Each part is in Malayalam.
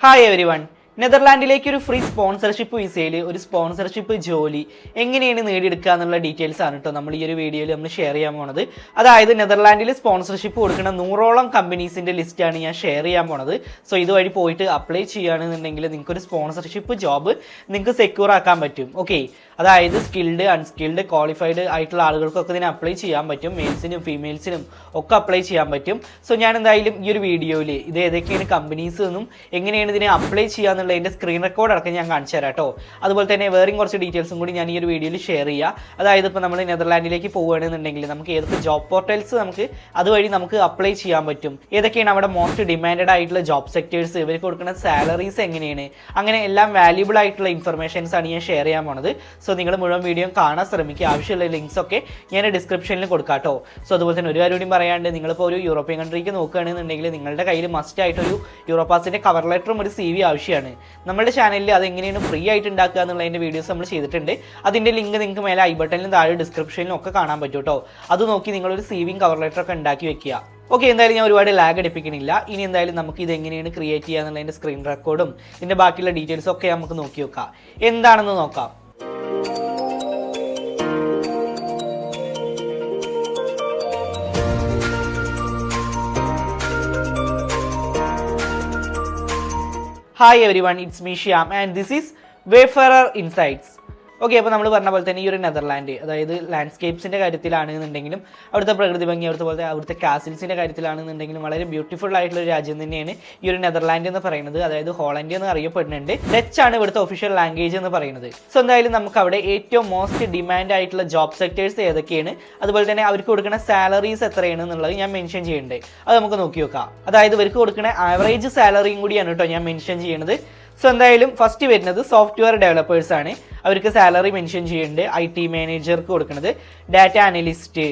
Hi everyone. നെതർലാൻഡിലേക്ക് ഒരു ഫ്രീ സ്പോൺസർഷിപ്പ് വിസയിൽ ഒരു സ്പോൺസർഷിപ്പ് ജോലി എങ്ങനെയാണ് നേടിയെടുക്കുക എന്നുള്ള ഡീറ്റെയിൽസ് ആണ് കേട്ടോ നമ്മൾ ഈ ഒരു വീഡിയോയിൽ നമ്മൾ ഷെയർ ചെയ്യാൻ പോണത്. അതായത് നെതർലാൻഡിൽ സ്പോൺസർഷിപ്പ് കൊടുക്കുന്ന നൂറോളം കമ്പനീസിന്റെ ലിസ്റ്റാണ് ഞാൻ ഷെയർ ചെയ്യാൻ പോണത്. സോ ഇതുവഴി പോയിട്ട് അപ്ലൈ ചെയ്യുകയാണെന്നുണ്ടെങ്കിൽ നിങ്ങൾക്ക് ഒരു സ്പോൺസർഷിപ്പ് ജോബ് നിങ്ങൾക്ക് സെക്യൂർ ആക്കാൻ പറ്റും. ഓക്കെ അതായത് സ്കിൽഡ് അൺസ്കിൽഡ് ക്വാളിഫൈഡ് ആയിട്ടുള്ള ആളുകൾക്കൊക്കെ ഇതിനെ അപ്ലൈ ചെയ്യാൻ പറ്റും. മെയിൽസിനും ഫീമെയിൽസിനും ഒക്കെ അപ്ലൈ ചെയ്യാൻ പറ്റും. സോ ഞാൻ എന്തായാലും ഈ ഒരു വീഡിയോയിൽ ഇത് ഏതൊക്കെയാണ് കമ്പനീസ് എന്നും എങ്ങനെയാണ് ഇതിനെ അപ്ലൈ ചെയ്യാന്നുള്ളതിന്റെ സ്ക്രീൻ റെക്കോർഡ് അടക്കം ഞാൻ കാണിച്ചു തരാം കേട്ടോ. അതുപോലെ തന്നെ വേറെയും കുറച്ച് ഡീറ്റെയിൽസും കൂടി ഞാൻ ഈ ഒരു വീഡിയോയിൽ ഷെയർ ചെയ്യുക അതായത് ഇപ്പോൾ നമ്മൾ നെതർലാൻഡിലേക്ക് പോവുകയാണെന്നുണ്ടെങ്കിൽ നമുക്ക് ഏതൊക്കെ ജോബ് പോർട്ടൽസ് നമുക്ക് അതുവഴി നമുക്ക് അപ്ലൈ ചെയ്യാൻ പറ്റും? ഏതൊക്കെയാണ് അവിടെ മോസ്റ്റ് ഡിമാൻഡഡ് ആയിട്ടുള്ള ജോബ് സെക്ടേഴ്സ് ഇവർക്ക് കൊടുക്കുന്ന സാലറീസ് എങ്ങനെയാണ്? അങ്ങനെ എല്ലാം വാല്യൂബിൾ ആയിട്ടുള്ള ഇൻഫർമേഷൻസ് ആണ് ഞാൻ ഷെയർ ചെയ്യാൻ പോണത്. സോ നിങ്ങൾ മുഴുവൻ വീഡിയോ കാണാൻ ശ്രമിക്കുക. ആവശ്യമുള്ള ലിങ്ക്സ് ഒക്കെ ഞാൻ ഡിസ്ക്രിപ്ഷനിൽ കൊടുക്കാം കേട്ടോ. സോ അതുപോലെ തന്നെ ഒരു കാര്യം കൂടി പറയാണ്ട് നിങ്ങളിപ്പോൾ ഒരു യൂറോപ്യൻ കൺട്രിക്ക് നോക്കുകയാണെന്നുണ്ടെങ്കിൽ നിങ്ങളുടെ കയ്യിൽ മസ്റ്റ് ആയിട്ടൊരു യൂറോപ്പാസിന്റെ കവർ ലെറ്ററും ഒരു സി വി ആവശ്യമാണ്. നമ്മുടെ ചാനലിൽ അത് എങ്ങനെയാണ് ഫ്രീ ആയിട്ട് ഉണ്ടാക്കുക എന്നുള്ളതിന്റെ വീഡിയോസ് നമ്മൾ ചെയ്തിട്ടുണ്ട്. അതിന്റെ ലിങ്ക് നിങ്ങൾക്ക് മേലെ ഐ ബട്ടണിലും താഴെ ഡിസ്ക്രിപ്ഷനിലും ഒക്കെ കാണാൻ പറ്റും കേട്ടോ അത് നോക്കി നിങ്ങളൊരു സേവിങ് കവർ ലെറ്റർ ഒക്കെ ഉണ്ടാക്കി വെക്കുക. ഓക്കെ എന്തായാലും ഞാൻ ഒരുപാട് ലാഗ് അടിപ്പിക്കണില്ല ഇനി എന്തായാലും നമുക്ക് ഇത് എങ്ങനെയാണ് ക്രിയേറ്റ് ചെയ്യുക എന്നുള്ളതിന്റെ സ്ക്രീൻ റെക്കോർഡും ഇതിന്റെ ബാക്കിയുള്ള ഡീറ്റെയിൽസും ഒക്കെ നമുക്ക് നോക്കി വെക്കാം. എന്താണെന്ന് നോക്കാം. Hi everyone, it's Mishyam, and this is Wayfarer Insights. Okay അപ്പോൾ നമ്മൾ പറഞ്ഞ പോലെ തന്നെ ഈ ഒരു നെതർലാൻഡ് അതായത് ലാൻഡ്സ്കേപ്സിന്റെ കാര്യത്തിലാണെന്നുണ്ടെങ്കിലും അവിടുത്തെ പ്രകൃതി ഭംഗി അവിടുത്തെ പോലെ അവിടുത്തെ കാസിൽസിന്റെ കാര്യത്തിലാണെന്നുണ്ടെങ്കിലും വളരെ ബ്യൂട്ടിഫുൾ ആയിട്ടുള്ള ഒരു രാജ്യം തന്നെയാണ് ഈ ഒരു നെതർലാൻഡ് എന്ന് പറയുന്നത്. അതായത് ഹോളണ്ട് എന്ന് അറിയപ്പെടുന്നുണ്ട്. ഡച്ച് ആണ് ഇവിടുത്തെ ഒഫീഷ്യൽ ലാംഗ്വേജ് എന്ന് പറയുന്നത്. സോ എന്തായാലും നമുക്ക് അവിടെ ഏറ്റവും മോസ്റ്റ് ഡിമാൻഡ് ആയിട്ടുള്ള ജോബ് സെക്ടേഴ്സ് ഏതൊക്കെയാണ്? അതുപോലെ തന്നെ അവർക്ക് കൊടുക്കുന്ന സാലറീസ് എത്രയാണ് എന്നുള്ളത് ഞാൻ മെൻഷൻ ചെയ്യുന്നുണ്ട്. അത് നമുക്ക് നോക്കി നോക്കാം അതായത് ഇവർക്ക് കൊടുക്കുന്ന ആവറേജ് സാലറിയും കൂടിയാണ് കേട്ടോ ഞാൻ മെൻഷൻ ചെയ്യുന്നത്. സോ എന്തായാലും ഫസ്റ്റ് വരുന്നത് സോഫ്റ്റ്വെയർ ഡെവലപ്പേഴ്സ് ആണ്. അവർക്ക് സാലറി മെൻഷൻ ചെയ്യുന്നുണ്ട് ഐ ടി മാനേജർക്ക് കൊടുക്കുന്നത് ഡാറ്റ അനലിസ്റ്റ്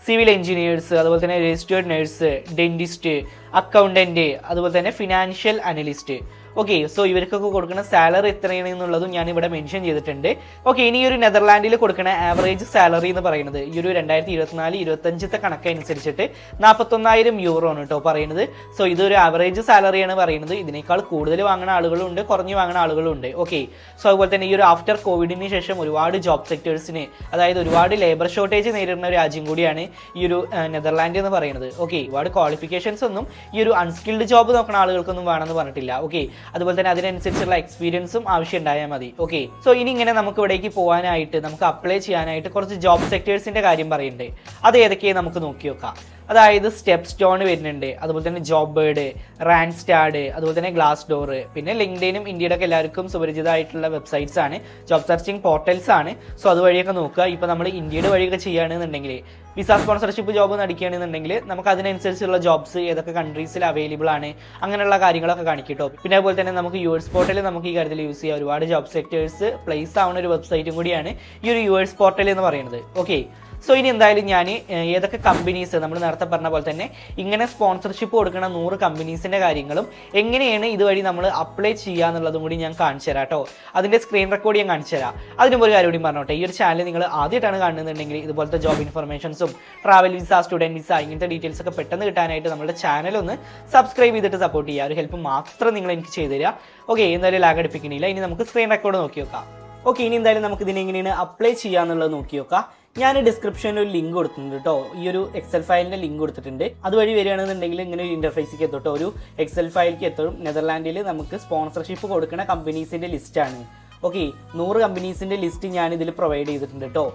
സിവിൽ എഞ്ചിനീയേഴ്സ് അതുപോലെ തന്നെ രജിസ്റ്റേർഡ് നഴ്സ് ഡെന്റിസ്റ്റ് അക്കൗണ്ടന്റ് അതുപോലെ തന്നെ ഫിനാൻഷ്യൽ അനലിസ്റ്റ് ഓക്കെ സോ ഇവർക്കൊക്കെ കൊടുക്കുന്ന സാലറി എത്രയാണ് എന്നുള്ളതും ഞാൻ ഇവിടെ മെൻഷൻ ചെയ്തിട്ടുണ്ട്. ഓക്കെ ഇനി ഒരു നെതർലാൻഡിൽ കൊടുക്കുന്ന ആവറേജ് സാലറി എന്ന് പറയുന്നത് ഈ ഒരു രണ്ടായിരത്തി ഇരുപത്തിനാല് ഇരുപത്തഞ്ചത്തെ കണക്കനുസരിച്ചിട്ട് നാൽപ്പത്തൊന്നായിരം യൂറോ ആണ് കേട്ടോ പറയുന്നത്. സോ ഇതൊരു ആവറേജ് സാലറിയാണ് പറയുന്നത്. ഇതിനേക്കാൾ കൂടുതൽ വാങ്ങുന്ന ആളുകളുണ്ട് കുറഞ്ഞു വാങ്ങുന്ന ആളുകളുണ്ട്. ഓക്കെ സോ അതുപോലെ തന്നെ ഈ ഒരു ആഫ്റ്റർ കോവിഡിന് ശേഷം ഒരുപാട് ജോബ് സെക്ടേഴ്സിന് അതായത് ഒരുപാട് ലേബർ ഷോർട്ടേജ് നേരിടുന്ന രാജ്യം കൂടിയാണ് ഈ ഒരു നെതർലാൻഡ് എന്ന് പറയുന്നത്. ഓക്കെ ഒരുപാട് ക്വാളിഫിക്കേഷൻസ് ഒന്നും ഈ ഒരു അൺസ്കിൽഡ് ജോബ് നോക്കുന്ന ആളുകൾക്കൊന്നും വേണമെന്ന് പറഞ്ഞിട്ടില്ല. ഓക്കെ അതുപോലെ തന്നെ അതിനനുസരിച്ചുള്ള എക്സ്പീരിയൻസും ആവശ്യം ഉണ്ടായാൽ മതി. ഓക്കെ സോ ഇനി ഇങ്ങനെ നമുക്ക് ഇവിടേക്ക് പോകാനായിട്ട് നമുക്ക് അപ്ലൈ ചെയ്യാനായിട്ട് കുറച്ച് ജോബ് സെക്ടേഴ്സിന്റെ കാര്യം പറയുന്നുണ്ട്. അത് ഏതൊക്കെയാണ് നമുക്ക് നോക്കി നോക്കാം. അതായത് സ്റ്റെപ്പ് സ്റ്റോൺ വരുന്നുണ്ട് അതുപോലെ തന്നെ ജോബ് ബേർഡ് റാൻസ്റ്റാഡ് അതുപോലെ തന്നെ ഗ്ലാസ് ഡോർ പിന്നെ ലിങ്ക്ഡിനും ഇന്ത്യയുടെ ഒക്കെ എല്ലാവർക്കും സുപരിചിതമായിട്ടുള്ള വെബ്സൈറ്റ്സ് ആണ്. ജോബ് സെർച്ചിങ് പോർട്ടൽസ് ആണ്. സോ അതുവഴിയൊക്കെ നോക്കുക. ഇപ്പോൾ നമ്മൾ ഇന്ത്യയുടെ വഴിയൊക്കെ ചെയ്യുകയാണെന്നുണ്ടെങ്കിൽ വിസ സ്പോൺസർഷിപ്പ് ജോബ് നടിക്കുകയാണെന്നുണ്ടെങ്കിൽ നമുക്ക് അതിനനുസരിച്ചുള്ള ജോബ്സ് ഏതൊക്കെ കൺട്രീസിൽ അവൈലബിൾ ആണ് അങ്ങനെയുള്ള കാര്യങ്ങളൊക്കെ കാണിക്കട്ടോ. പിന്നെ അതുപോലെ തന്നെ നമുക്ക് യു എസ് പോർട്ടൽ നമുക്ക് ഈ കാര്യത്തിൽ യൂസ് ചെയ്യാം. ഒരുപാട് ജോബ് സെക്ടേഴ്സ് പ്ലേസ് ആവുന്ന ഒരു വെബ്സൈറ്റും കൂടിയാണ് ഈ ഒരു യു എസ് പോർട്ടൽ എന്ന് പറയുന്നത്. ഓക്കെ സോ ഇനി എന്തായാലും ഞാൻ ഏതൊക്കെ കമ്പനീസ് നമ്മൾ നേരത്തെ പറഞ്ഞ പോലെ തന്നെ ഇങ്ങനെ സ്പോൺസർഷിപ്പ് കൊടുക്കുന്ന നൂറ് കമ്പനീസിന്റെ കാര്യങ്ങളും എങ്ങനെയാണ് ഇതുവഴി നമ്മൾ അപ്ലൈ ചെയ്യുക എന്നുള്ളതും കൂടി ഞാൻ കാണിച്ചു തരാം കേട്ടോ അതിന്റെ സ്ക്രീൻ റെക്കോർഡ് ഞാൻ കാണിച്ചു തരാം. അതിനുമ്പോൾ ഒരു കാര്യം കൂടി പറഞ്ഞോട്ടെ. ഈ ഒരു ചാനൽ നിങ്ങൾ ആദ്യമായിട്ടാണ് കാണുന്നുണ്ടെങ്കിൽ ഇതുപോലത്തെ ജോബ് ഇൻഫർമേഷൻസും ട്രാവൽ വിസ സ്റ്റുഡന്റ് വിസ ഇങ്ങനത്തെ ഡീറ്റെയിൽസ് ഒക്കെ പെട്ടെന്ന് കിട്ടാനായിട്ട് നമ്മുടെ ചാനൽ ഒന്ന് സബ്സ്ക്രൈബ് ചെയ്തിട്ട് സപ്പോർട്ട് ചെയ്യുക. ഒരു ഹെൽപ്പ് മാത്രം നിങ്ങൾ എനിക്ക് ചെയ്തു തരിക. ഓക്കെ എന്തായാലും ലാഗ് അടിപ്പിക്കണില്ല ഇനി നമുക്ക് സ്ക്രീൻ റെക്കോർഡ് നോക്കി നോക്കാം. ഓക്കെ ഇനി എന്തായാലും നമുക്ക് ഇതിനെങ്ങനെയാണ് അപ്ലൈ ചെയ്യാന്നുള്ളത് നോക്കി നോക്കാം. ഞാൻ ഡിസ്ക്രിപ്ഷനിൽ ഒരു ലിങ്ക് കൊടുത്തിട്ടുണ്ട് കേട്ടോ ഈ ഒരു എക്സൽ ഫയലിന്റെ ലിങ്ക് കൊടുത്തിട്ടുണ്ട്. അതുവഴി വരികയാണെന്നുണ്ടെങ്കിൽ ഇങ്ങനെ ഒരു ഇന്റർഫേസിലേക്ക് എത്തും ഒരു എക്സൽ ഫയലിലേക്ക് എത്തും. നെതർലാൻഡിൽ നമുക്ക് സ്പോൺസർഷിപ്പ് കൊടുക്കുന്ന കമ്പനീസിന്റെ ലിസ്റ്റാണ് ഓക്കെ നൂറ് കമ്പനീസിന്റെ ലിസ്റ്റ് ഞാൻ ഇതിൽ പ്രൊവൈഡ് ചെയ്തിട്ടുണ്ട് കേട്ടോ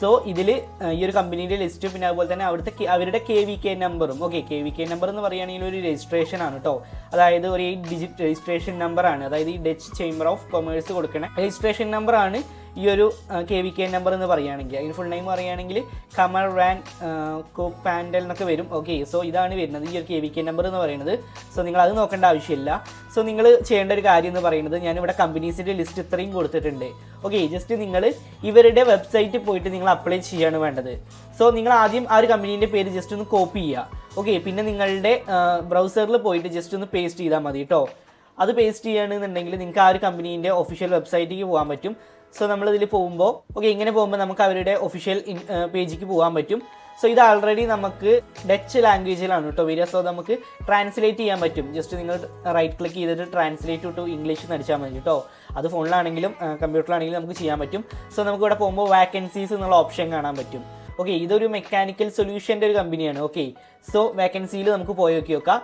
സോ ഇതിൽ ഈ ഒരു കമ്പനിയുടെ ലിസ്റ്റ് പിന്നെ അതുപോലെ തന്നെ അവിടുത്തെ അവരുടെ കെ വി കെ നമ്പറും okay K V K number എന്ന് പറയുകയാണെങ്കിൽ ഒരു രജിസ്ട്രേഷൻ ആണ് കേട്ടോ അതായത് ഒരു ഡിജിറ്റ് രജിസ്ട്രേഷൻ നമ്പറാണ് അതായത് ഈ ഡച്ച് ചേംബർ ഓഫ് കൊമേഴ്സ് കൊടുക്കണ. രജിസ്ട്രേഷൻ നമ്പറാണ് ഈ ഒരു കെ വി കെ നമ്പർ എന്ന് പറയുകയാണെങ്കിൽ അതിന് ഫുൾ നെയിം പറയുകയാണെങ്കിൽ കമർ റാൻ പാൻഡൽ എന്നൊക്കെ വരും. ഓക്കെ സോ ഇതാണ് വരുന്നത്. ഈ ഒരു കെ വി കെ നമ്പർ എന്ന് പറയുന്നത്. സോ നിങ്ങൾ അത് നോക്കേണ്ട ആവശ്യമില്ല. സോ നിങ്ങൾ ചെയ്യേണ്ട ഒരു കാര്യം എന്ന് പറയുന്നത് ഞാനിവിടെ കമ്പനീസിന്റെ ലിസ്റ്റ് ഇത്രയും കൊടുത്തിട്ടുണ്ട്. ഓക്കെ ജസ്റ്റ് നിങ്ങൾ ഇവരുടെ വെബ്സൈറ്റിൽ പോയിട്ട് നിങ്ങൾ അപ്ലൈ ചെയ്യാണ് വേണ്ടത്. സോ നിങ്ങൾ ആദ്യം ആ ഒരു കമ്പനീന്റെ പേര് ജസ്റ്റ് ഒന്ന് കോപ്പി ചെയ്യുക. ഓക്കെ പിന്നെ നിങ്ങളുടെ ബ്രൗസറിൽ പോയിട്ട് ജസ്റ്റ് ഒന്ന് പേസ്റ്റ് ചെയ്താൽ മതി കേട്ടോ അത് പേസ്റ്റ് ചെയ്യുകയാണെന്നുണ്ടെങ്കിൽ നിങ്ങൾക്ക് ആ ഒരു കമ്പനീന്റെ ഒഫീഷ്യൽ വെബ്സൈറ്റിലേക്ക് പോകാൻ പറ്റും. സോ നമ്മൾ ഇതിൽ പോകുമ്പോൾ ഓക്കെ ഇങ്ങനെ പോകുമ്പോൾ നമുക്ക് അവരുടെ ഒഫീഷ്യൽ പേജിക്ക് പോകാൻ പറ്റും. സോ ഇത് ആൾറെഡി നമുക്ക് ഡച്ച് ലാംഗ്വേജിലാണ് കേട്ടോ വരിക. സോ നമുക്ക് ട്രാൻസ്ലേറ്റ് ചെയ്യാൻ പറ്റും. ജസ്റ്റ് നിങ്ങൾ റൈറ്റ് ക്ലിക്ക് ചെയ്തിട്ട് ട്രാൻസ്ലേറ്റ് ടു ഇംഗ്ലീഷ് എന്ന് അടിച്ചാൽ മതി കേട്ടോ അത് ഫോണിലാണെങ്കിലും കമ്പ്യൂട്ടറിലാണെങ്കിലും നമുക്ക് ചെയ്യാൻ പറ്റും. സോ നമുക്ക് ഇവിടെ പോകുമ്പോൾ വാക്കൻസീസ് എന്നുള്ള ഓപ്ഷൻ കാണാൻ പറ്റും. ഓക്കെ ഇതൊരു മെക്കാനിക്കൽ സൊല്യൂഷന്റെ ഒരു കമ്പനിയാണ് ഓക്കെ സോ വേക്കൻസിയിൽ നമുക്ക് പോയി നോക്കി നോക്കാം.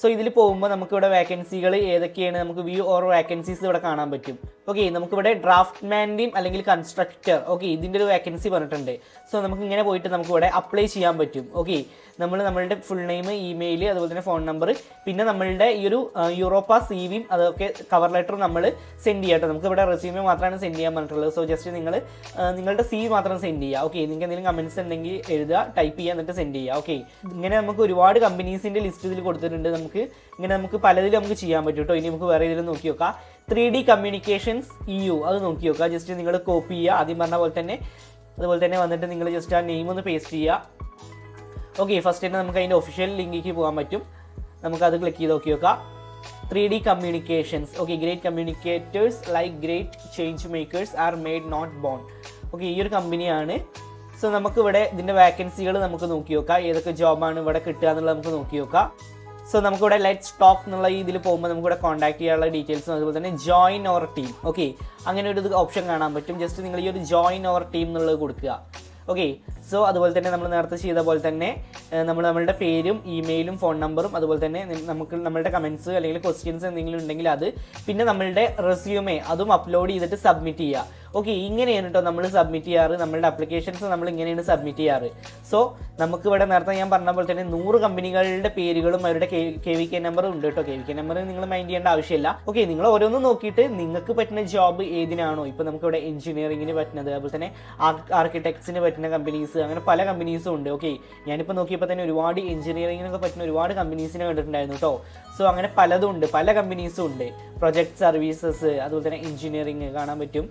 സോ ഇതിൽ പോകുമ്പോൾ നമുക്കിവിടെ വേക്കൻസികൾ ഏതൊക്കെയാണ്? നമുക്ക് വ്യൂ ഓർ വേക്കൻസീസ് ഇവിടെ കാണാൻ പറ്റും. ഓക്കെ നമുക്കിവിടെ ഡ്രാഫ്റ്റ് മാന്റെയും അല്ലെങ്കിൽ കൺസ്ട്രക്ടർ ഓക്കെ ഇതിന്റെ ഒരു വേക്കൻസി പറഞ്ഞിട്ടുണ്ട്. സോ നമുക്ക് ഇങ്ങനെ പോയിട്ട് നമുക്കിവിടെ അപ്ലൈ ചെയ്യാൻ പറ്റും. ഓക്കെ നമ്മൾ നമ്മളുടെ ഫുൾ നെയിം ഇമെയിൽ അതുപോലെ തന്നെ ഫോൺ നമ്പർ പിന്നെ നമ്മളുടെ ഈ ഒരു യൂറോപ്പ സി വിയും അതൊക്കെ കവർ ലെറ്റർ നമ്മൾ സെൻഡ് ചെയ്യാം കേട്ടോ. നമുക്ക് ഇവിടെ റെസ്യൂമേ മാത്രമാണ് സെൻഡ് ചെയ്യാൻ പറഞ്ഞിട്ടുള്ളത്. സോ ജസ്റ്റ് നിങ്ങൾ നിങ്ങളുടെ സി മാത്രം സെൻഡ് ചെയ്യുക. ഓക്കെ നിങ്ങൾക്ക് എന്തെങ്കിലും കമന്റ്സ് ഉണ്ടെങ്കിൽ എഴുതുക ടൈപ്പ് ചെയ്യുക എന്നിട്ട് സെൻഡ് ചെയ്യുക. ഓക്കെ ഇങ്ങനെ നമുക്ക് ഒരുപാട് കമ്പനീസിന്റെ ലിസ്റ്റ് ഇതിൽ കൊടുത്തിട്ടുണ്ട്. നമുക്ക് ഇങ്ങനെ നമുക്ക് പലതിലും നമുക്ക് ചെയ്യാൻ പറ്റും കേട്ടോ ഇനി നമുക്ക് വേറെ ഇതിലും നോക്കി നോക്കാം three D communications E U അത് നോക്കി നോക്കുക ജസ്റ്റ് നിങ്ങൾ കോപ്പി ചെയ്യുക. ആദ്യം പറഞ്ഞ പോലെ തന്നെ അതുപോലെ തന്നെ വന്നിട്ട് നിങ്ങൾ ജസ്റ്റ് ആ നെയിം ഒന്ന് പേസ്റ്റ് ചെയ്യുക. ഓക്കെ ഫസ്റ്റ് തന്നെ നമുക്ക് അതിന്റെ ഒഫീഷ്യൽ ലിങ്കിലേക്ക് പോകാൻ പറ്റും. നമുക്ക് അത് ക്ലിക്ക് ചെയ്ത് നോക്കി നോക്കാം three D communications. Okay great communicators like great change makers are made not born okay ഈ ഒരു കമ്പനിയാണ് സോ നമുക്ക് ഇവിടെ ഇതിന്റെ വാക്കൻസികൾ നമുക്ക് നോക്കി നോക്കാം ഏതൊക്കെ ജോബാണ് ഇവിടെ കിട്ടുക എന്നുള്ളത് നമുക്ക് നോക്കി നോക്കാം സോ നമുക്കിവിടെ ലെറ്റ് സ്റ്റോക്ക് എന്നുള്ള ഇതിൽ പോകുമ്പോൾ നമുക്കിവിടെ കോൺടാക്ട് ചെയ്യാനുള്ള ഡീറ്റെയിൽസും അതുപോലെ തന്നെ ജോയിൻ ഓവർ ടീം ഓക്കെ അങ്ങനെ ഒരു ഓപ്ഷൻ കാണാൻ പറ്റും. ജസ്റ്റ് നിങ്ങൾ ഈ ഒരു ജോയിൻ ഓവർ ടീം എന്നുള്ളത് കൊടുക്കുക. ഓക്കെ സോ അതുപോലെ തന്നെ നമ്മൾ നേരത്തെ ചെയ്ത പോലെ തന്നെ നമ്മൾ നമ്മളുടെ പേരും ഇമെയിലും ഫോൺ നമ്പറും അതുപോലെ തന്നെ നമുക്ക് നമ്മളുടെ കമൻസ് അല്ലെങ്കിൽ ക്വസ്റ്റ്യൻസ് എന്തെങ്കിലും ഉണ്ടെങ്കിൽ അത് പിന്നെ നമ്മളുടെ റെസ്യൂമേ അതും അപ്ലോഡ് ചെയ്തിട്ട് സബ്മിറ്റ് ചെയ്യുക. ഓക്കെ ഇങ്ങനെയാണ് കേട്ടോ നമ്മൾ സബ്മിറ്റ് ചെയ്യാറ്. നമ്മളുടെ അപ്ലിക്കേഷൻസ് നമ്മൾ ഇങ്ങനെയാണ് സബ്മിറ്റ് ചെയ്യാറ്. സോ നമുക്ക് ഇവിടെ നേരത്തെ ഞാൻ പറഞ്ഞ പോലെ തന്നെ നൂറ് കമ്പനികളുടെ പേരുകളും അവരുടെ കെ വി കെ നമ്പറും ഉണ്ട് കേട്ടോ കെ വി കെ നമ്പർ നിങ്ങൾ മൈൻഡ് ചെയ്യേണ്ട ആവശ്യമില്ല. ഓക്കെ നിങ്ങൾ ഓരോന്നും നോക്കിയിട്ട് നിങ്ങൾക്ക് പറ്റുന്ന ജോബ് ഏതിനാണോ? ഇപ്പോൾ നമുക്ക് ഇവിടെ എഞ്ചിനീയറിംഗിന് പറ്റുന്നത് അതുപോലെ തന്നെ ആർക്കിടെക്ട്സിന് പറ്റുന്ന കമ്പനീസ് അങ്ങനെ പല കമ്പനീസും ഉണ്ട്. ഓക്കെ ഞാനിപ്പോൾ നോക്കിയപ്പോൾ തന്നെ ഒരുപാട് എഞ്ചിനീയറിങ്ങിനൊക്കെ പറ്റുന്ന ഒരുപാട് കമ്പനീസിനെ കണ്ടിട്ടുണ്ടായിരുന്നു കേട്ടോ സോ അങ്ങനെ പലതും ഉണ്ട്. പല കമ്പനീസും ഉണ്ട്. പ്രൊജക്ട് സർവീസസ് അതുപോലെ തന്നെ എഞ്ചിനീയറിങ് കാണാൻ പറ്റും.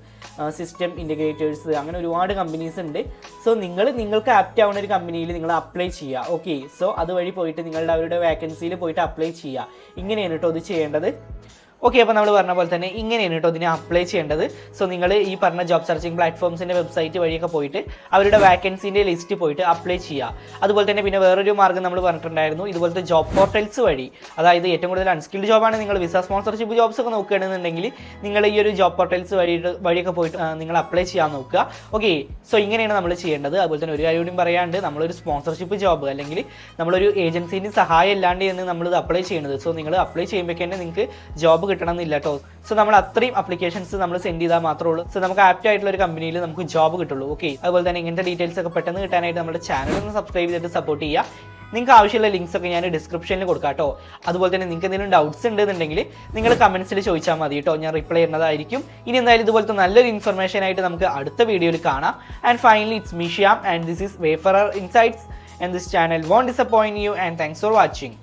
സിസ്റ്റം ഇന്റഗ്രേറ്റേഴ്സ് അങ്ങനെ ഒരുപാട് കമ്പനീസ് ഉണ്ട്. സോ നിങ്ങൾ നിങ്ങൾക്ക് ആപ്റ്റ് ആവുന്ന ഒരു കമ്പനിയിൽ നിങ്ങൾ അപ്ലൈ ചെയ്യുക ഓക്കെ സോ അതുവഴി പോയിട്ട് നിങ്ങളുടെ അവരുടെ വേക്കൻസിയിൽ പോയിട്ട് അപ്ലൈ ചെയ്യുക ഇങ്ങനെയാണ് കേട്ടോ ഇത് ചെയ്യേണ്ടത്. ഓക്കെ അപ്പോൾ നമ്മൾ പറഞ്ഞ പോലെ തന്നെ ഇങ്ങനെയാണ് കേട്ടോ ഇതിനെ അപ്ലൈ ചെയ്യേണ്ടത്. സോ നിങ്ങൾ ഈ പറഞ്ഞ ജോബ് സെർച്ചിങ് പ്ലാറ്റ്ഫോംസിന്റെ വെബ്സൈറ്റ് വഴിയൊക്കെ പോയിട്ട് അവരുടെ വാക്കൻസിന്റെ ലിസ്റ്റ് പോയിട്ട് അപ്ലൈ ചെയ്യുക അതുപോലെ തന്നെ പിന്നെ വേറൊരു മാർഗം നമ്മൾ പറഞ്ഞിട്ടുണ്ടായിരുന്നു. ഇതുപോലത്തെ ജോബ് പോർട്ടൽസ് വഴി അതായത് ഏറ്റവും കൂടുതൽ അൺസ്കിൽഡ് ജോബാണ് നിങ്ങൾ വിസ സ്പോൺസർഷിപ്പ് ജോബ്സ് ഒക്കെ നോക്കുകയാണെന്നുണ്ടെങ്കിൽ നിങ്ങൾ ഈ ഒരു ജോബ് പോർട്ടൽസ് വഴി വഴിയൊക്കെ പോയിട്ട് നിങ്ങൾ അപ്ലൈ ചെയ്യാൻ നോക്കുക. ഓക്കെ സോ ഇങ്ങനെയാണ് നമ്മൾ ചെയ്യേണ്ടത്. അതുപോലെ തന്നെ ഒരു കാര്യം കൂടി പറയാണ്ട് നമ്മളൊരു സ്പോൺസർഷിപ്പ് ജോബ് അല്ലെങ്കിൽ നമ്മളൊരു ഏജൻസിന്റെ സഹായം ഇല്ലാണ്ട് എന്ന് നമ്മളിത് അപ്ലൈ ചെയ്യുന്നത്. സോ നിങ്ങൾ അപ്ലൈ ചെയ്യുമ്പോൾ തന്നെ നിങ്ങൾക്ക് ജോബ് കിട്ടണം എന്നില്ല കേട്ടോ സോ നമ്മൾ അത്രയും അപ്ലിക്കേഷൻസ് നമ്മൾ സെൻഡ് ചെയ്താൽ മാത്രമേ ഉള്ളൂ. സോ നമുക്ക് ആപ്റ്റ് ആയിട്ടുള്ള ഒരു കമ്പനിയിൽ നമുക്ക് ജോബ് കിട്ടുള്ളൂ. ഓക്കെ അതുപോലെ തന്നെ ഇങ്ങനത്തെ ഡീറ്റെയിൽസ് ഒക്കെ പെട്ടെന്ന് കിട്ടാനായിട്ട് നമ്മുടെ ചാനൽ ഒന്ന് സബ്സ്ക്രൈബ് ചെയ്തിട്ട് സപ്പോർട്ട് ചെയ്യുക. നിങ്ങൾക്ക് ആവശ്യമുള്ള ലിങ്ക്സ് ഒക്കെ ഞാൻ ഡിസ്ക്രിപ്ഷനിൽ കൊടുക്കാം കേട്ടോ. അതുപോലെ തന്നെ നിങ്ങൾക്ക് എന്തെങ്കിലും ഡൗട്ട്സ് ഉണ്ടെന്നുണ്ടെങ്കിൽ നിങ്ങൾ കമൻസിൽ ചോദിച്ചാൽ മതി കേട്ടോ. ഞാൻ റിപ്ലൈ ചെയ്യുന്നതായിരിക്കും ഇനി എന്തായാലും ഇതുപോലത്തെ നല്ലൊരു ഇൻഫർമേഷൻ ആയിട്ട് നമുക്ക് അടുത്ത വീഡിയോയിൽ കാണാം. And finally it's മിഷ്യാം and this is Wayfarer Insights and this channel won't disappoint you and thanks for watching